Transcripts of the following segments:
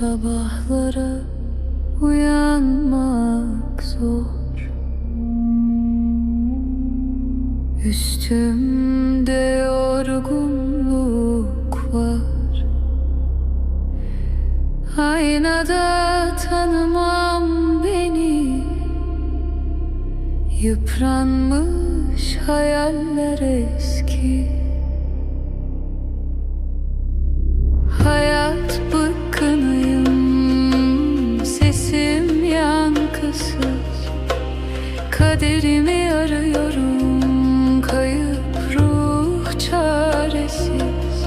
Sabahlara uyanmak zor. Üstümde yorgunluk var. Aynada tanımam beni. Yıpranmış hayaller eski. Kaderimi arıyorum. Kayıp ruh çaresiz.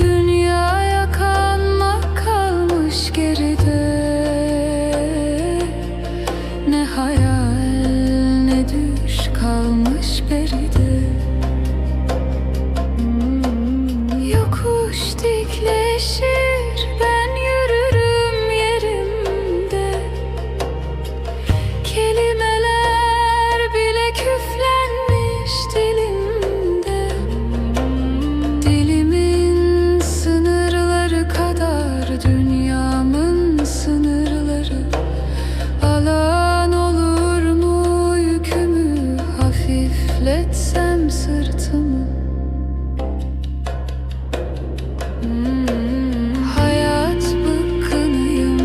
Dünyaya kanmak kalmış geride. Ne hayal ne düş kalmış beride Yokuş dikleşir hafifletsem sırtımı. Hayat bıkkınıyım.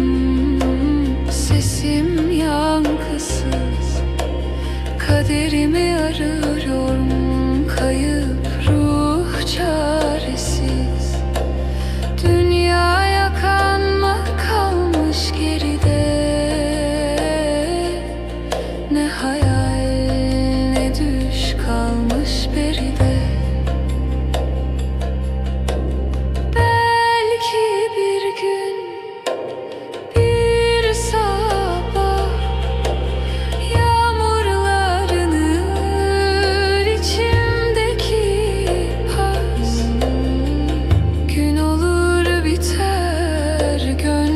Sesim yankısız. Kaderimi arıyorum Bulutları gönlüm.